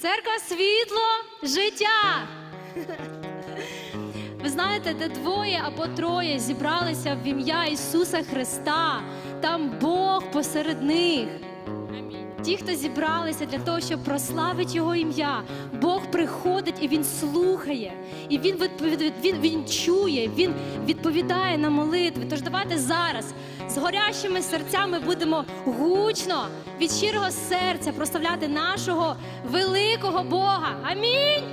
Церква світло життя. Ви знаєте, де двоє або троє зібралися в ім'я Ісуса Христа, там Бог посеред них. Ті, хто зібралися для того, щоб прославити Його ім'я, Бог приходить і Він слухає, і Він відповідає, він, він чує, Він відповідає на молитви. Тож давайте зараз з горящими серцями будемо гучно від щирого серця прославляти нашого великого Бога. Амінь.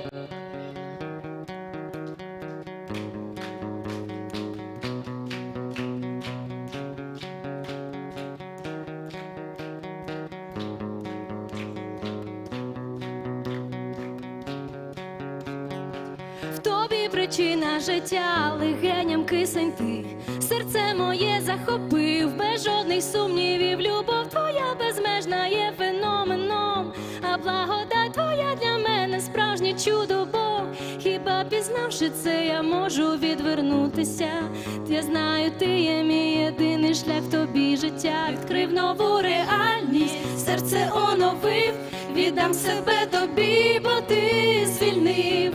Життя, легеням кисень ти, серце моє захопив, без жодних сумнівів. Любов твоя безмежна є феноменом, а благодать твоя для мене справжнє чудо Бог. Хіба пізнавши це, я можу відвернутися? Я знаю, ти є мій єдиний шлях тобі життя. Відкрив нову реальність, серце оновив, віддам себе тобі, бо ти звільнив.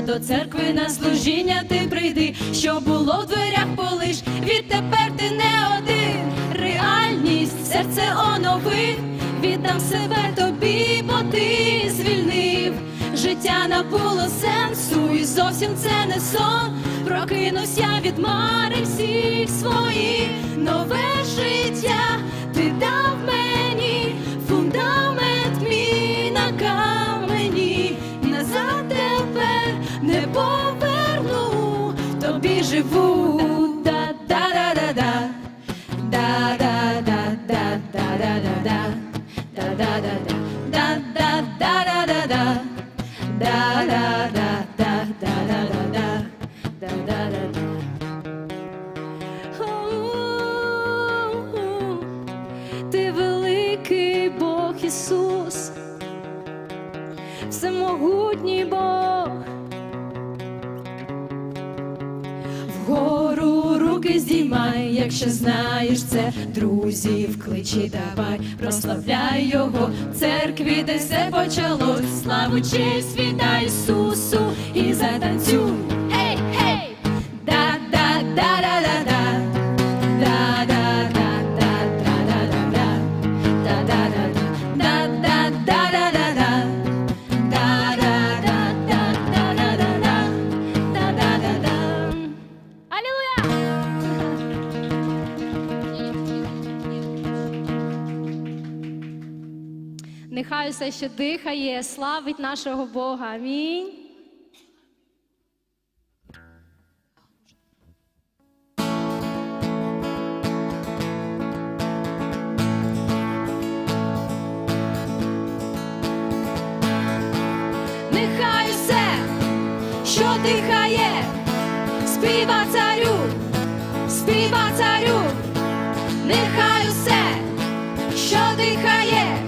до церкви на служіння ти прийди, що було в дверях полиш. Відтепер ти не один. Реальність серце оновив, віддам себе тобі, бо ти звільнив. Життя набуло сенсу, і зовсім це не сон. Прокинувся від мари всіх своїх нове життя. Ти дав мені живу. Да-да-да-да-да. Да-да-да-да-да-да-да. Здіймай, знаєш це, друзів кличі давай, прославляй його в церкві, де все почалось. Славу честь віддай Ісусу і затанцюй. Нехай все, що дихає, славить нашого Бога. Амінь. Нехай усе, що дихає, співа царю, співа царю, нехай усе, що дихає,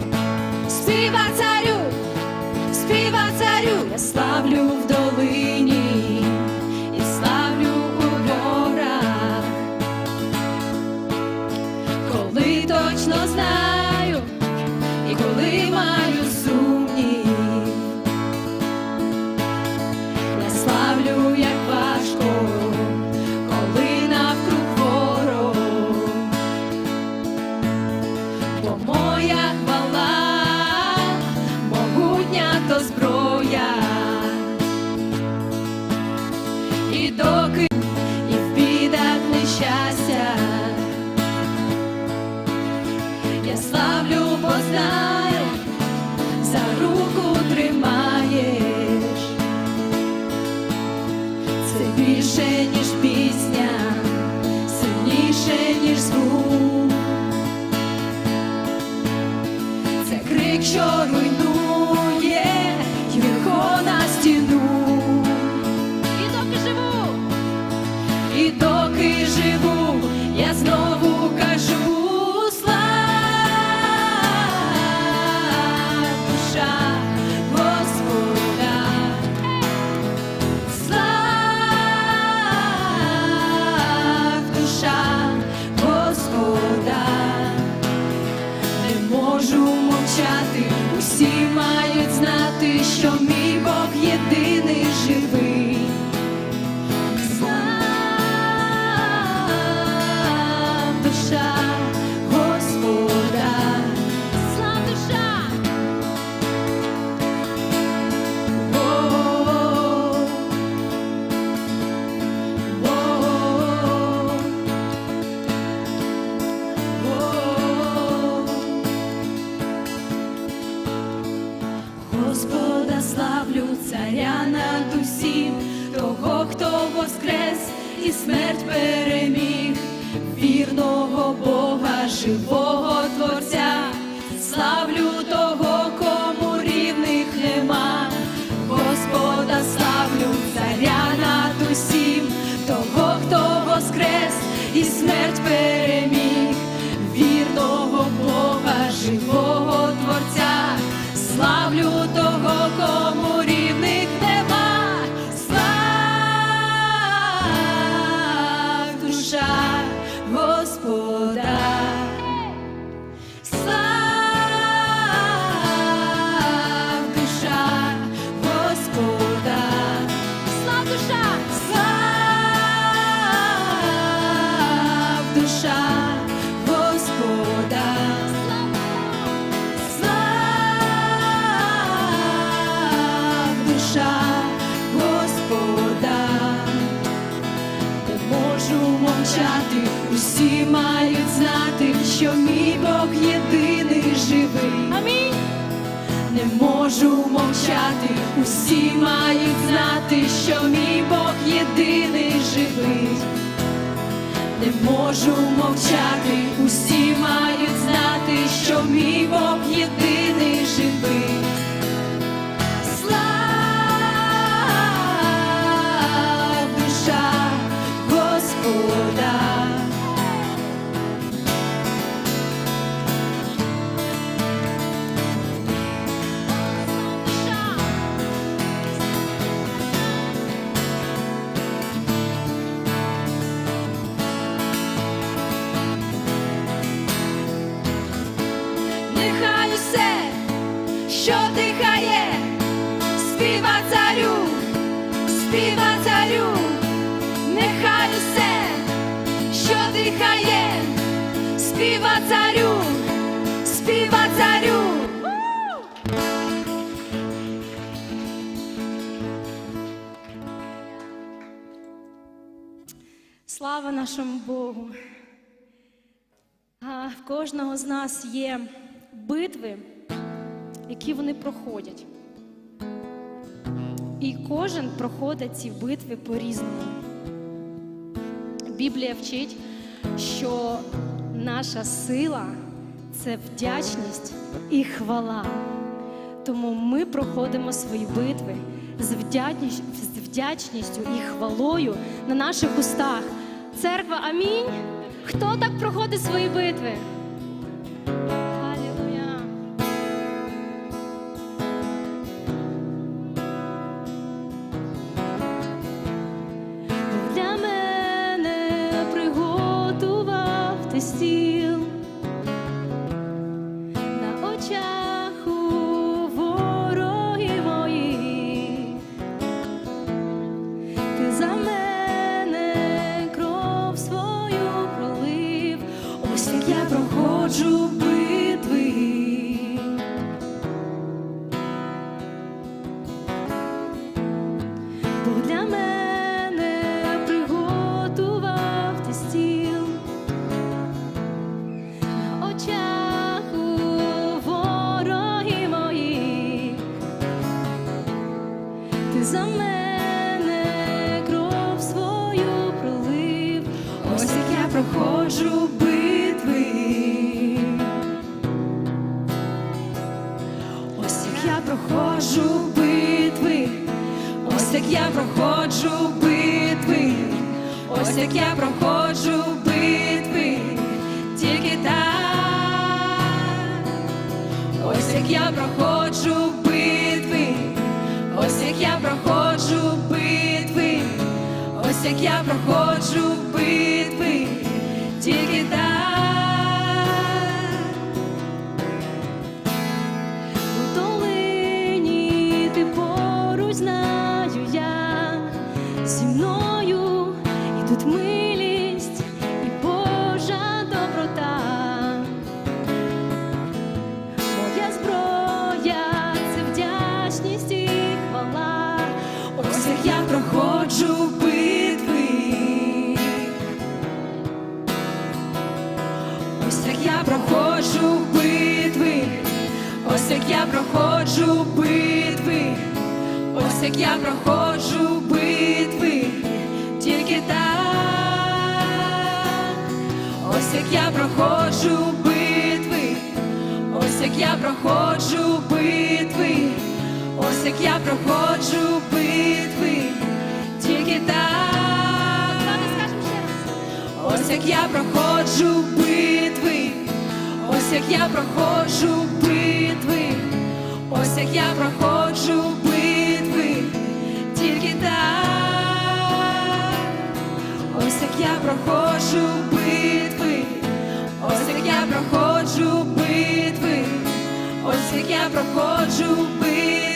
і смерть переміг, вірного Бога, живого Творця, славлю того, кому рівних нема. Господа славлю царя над усім, того, хто воскрес і смерть переміг, що мій Бог єдиний живий. Не можу мовчати, усі мають знати, що мій Бог єдиний живий. Слава душа Господа. Співа царю, нехай усе, що дихає, співа царю, співа царю. Слава нашому Богу! А в кожного з нас є битви, які вони проходять. І кожен проходить ці битви по-різному. Біблія вчить, що наша сила це вдячність і хвала. Тому ми проходимо свої битви з вдячністю, і хвалою на наших устах. Церква, амінь. Хто так проходить свої битви? За мене кров свою пролив, ось як я проходжу битви. я проходжу битви, ось як я проходжу битви, ось як я проходжу битви, тільки ось як я проходжу як я проходжу проходжу битви, ось як я проходжу битви, тільки так, ось як я проходжу битви, ось як я проходжу битви, ось як я проходжу битви, тільки так. Ось як я проходжу битви, ось як я проходжу битви, ось як я проходжу битви, тільки так, ось як я проходжу битви, ось як я проходжу битви, ось як я проходжу битви,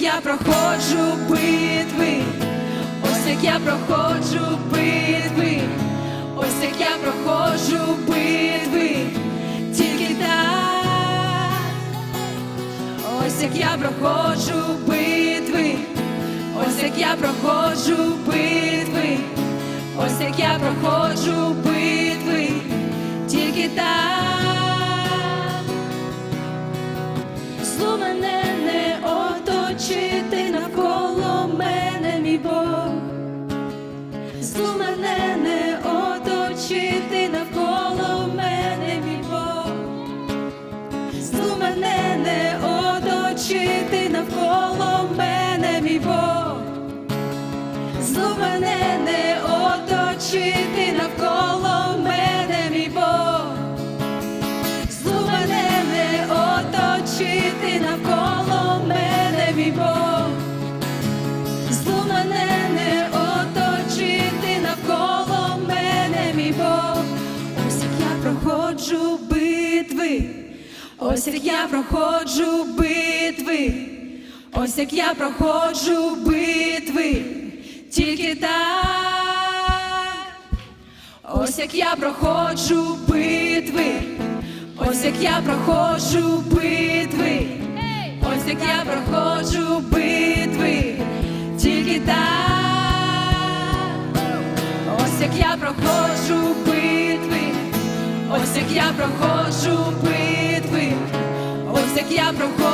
як я проходжу битви, ось як я проходжу битви, ось як я проходжу битви, тільки так. Ось як я проходжу битви, ось як я проходжу битви, ось як я проходжу битви, тільки так. Зло мене не ти навколо мене, мій Бог. Зло мене не оточити навколо мене, мій Бог. Зло мене не оточити навколо мене, мій Бог. Зло мене не ось як я проходжу битви, ось як я проходжу битви, тільки так. Ось як я проходжу битви, ось як я проходжу битви, ось як я проходжу битви, тільки так. Ось як я проходжу битви, ось як я проходжу битви, ось як я